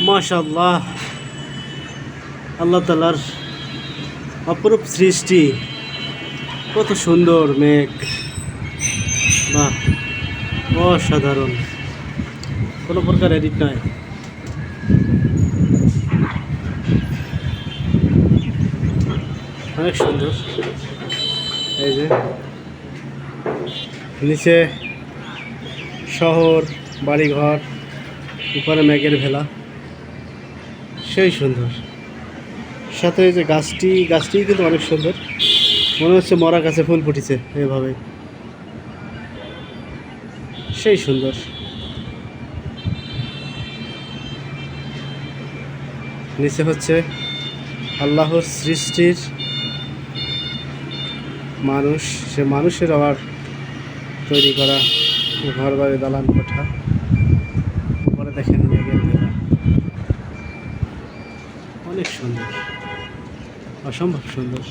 মাশাল্লাহ আল্লাহ তালার অপরূপ সৃষ্টি। কত সুন্দর মেঘ। বাহ, অসাধারণ। কোনো প্রকার এডিট নয় অনেক সুন্দর। এই যে, নিচে শহর, বাড়িঘর, উপরে মেঘের ভেলা। সেই সুন্দর। সাথে যে গাছটি গাছটি কিন্তু অনেক সুন্দর। মনে হচ্ছে মরা গাছে ফুল ফুটেছে এভাবে। সেই সুন্দর। নিচে হচ্ছে আল্লাহর সৃষ্টির মানুষ। সে মানুষের আবার তৈরি করা ঘর বাড়ি দালান, কোঠা। উপরে দেখেন মেঘের ভেলা অনেক সুন্দর অসম্ভব সুন্দর